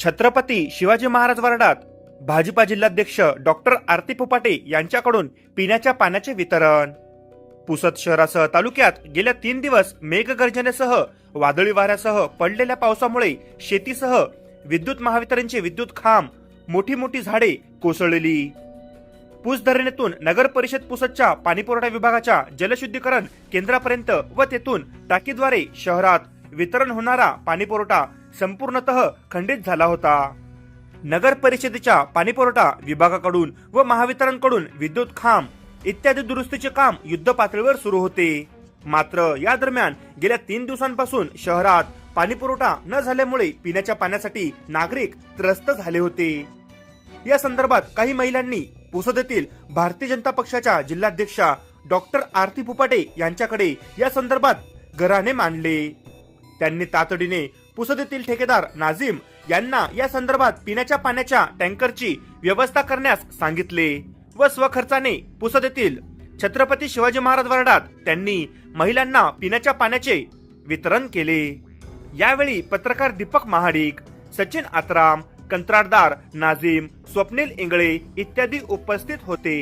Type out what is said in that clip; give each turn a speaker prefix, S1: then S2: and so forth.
S1: छत्रपती शिवाजी महाराज वार्डात भाजपा जिल्हाध्यक्ष डॉक्टर आरती फुपाटे यांच्याकडून पिण्याच्या पाण्याचे वितरण. पुसद शहरासह तालुक्यात गेल्या तीन दिवस मेघगर्जनेसह वादळी वाऱ्यासह पडलेल्या पावसामुळे शेतीसह विद्युत महावितरणचे विद्युत खांब मोठी मोठी झाडे कोसळलेली. पूस धरणीतून नगर परिषद पुसदच्या पाणीपुरवठा विभागाच्या जलशुद्धीकरण केंद्रापर्यंत व तेथून टाकीद्वारे शहरात वितरण होणारा पाणीपुरवठा संपूर्णतः खंडित झाला होता. नगर परिषदेच्या पाणीपुरवठा विभागाकडून व महावितरणकडून विद्युत खांब इत्यादी दुरुस्तीचे काम युद्ध पातळीवर सुरू होते. मात्र या दरम्यान गेल्या तीन दिवसांपासून शहरात पाणीपुरवठा न झाल्यामुळे पिण्याच्या पाण्यासाठी नागरिक त्रस्त झाले होते. या संदर्भात काही महिलांनी पुसद येथील भारतीय जनता पक्षाच्या जिल्हाध्यक्षा डॉक्टर आरती फुपाटे यांच्याकडे या संदर्भात घराने मांडले. त्यांनी तातडीने पुसदेतील ठेकेदार नाझीम यांना या संदर्भात पिण्याच्या पाण्याच्या टँकरची व्यवस्था करण्यास सांगितले व स्वखर्चाने पुसदेतील छत्रपती शिवाजी महाराज वर्डात त्यांनी महिलांना पिण्याच्या पाण्याचे वितरण केले. यावेळी पत्रकार दीपक महाडिक सचिन आत्राम कंत्राटदार नाझीम स्वप्नील इंगळे इत्यादी उपस्थित होते.